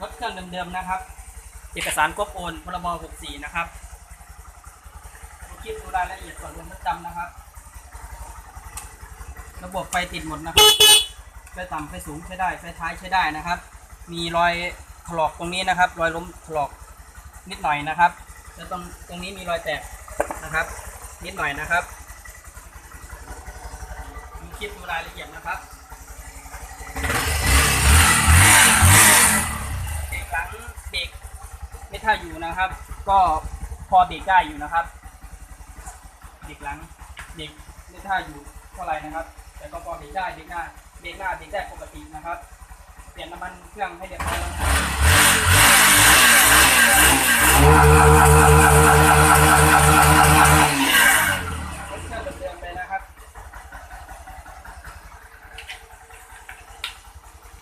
รถเครื่องเดิมๆนะครับ เอกสารครบโอนพรบ64 นะครับดูคลิปดูรายละเอียดส่วนรวมประจำนะครับ ระบบไฟติดหมดนะครับไฟต่ำไฟสูงใช้ได้ไฟท้ายใช้ได้นะครับ มีรอยถลอกตรงนี้นะครับ รอยล้มถลอกนิดหน่อยนะครับแล้วตรงตรงนี้มีรอยแตกนะครับ นิดหน่อยนะครับดูคลิปดูรายละเอียดนะครับ เบรกหลังเบรก ถ้าอยู่นะครับ ก็พอเบรกได้อยู่นะครับเบรกหลังเบรกไม่ถ้าอยู่เท่าไหร่นะครับ แต่ก็พอเบรกได้เบรกหน้าเบรกหน้าเบรกได้ปกตินะครับ เปลี่ยนน้ำมันเครื่องให้เรียบร้อยแล้ว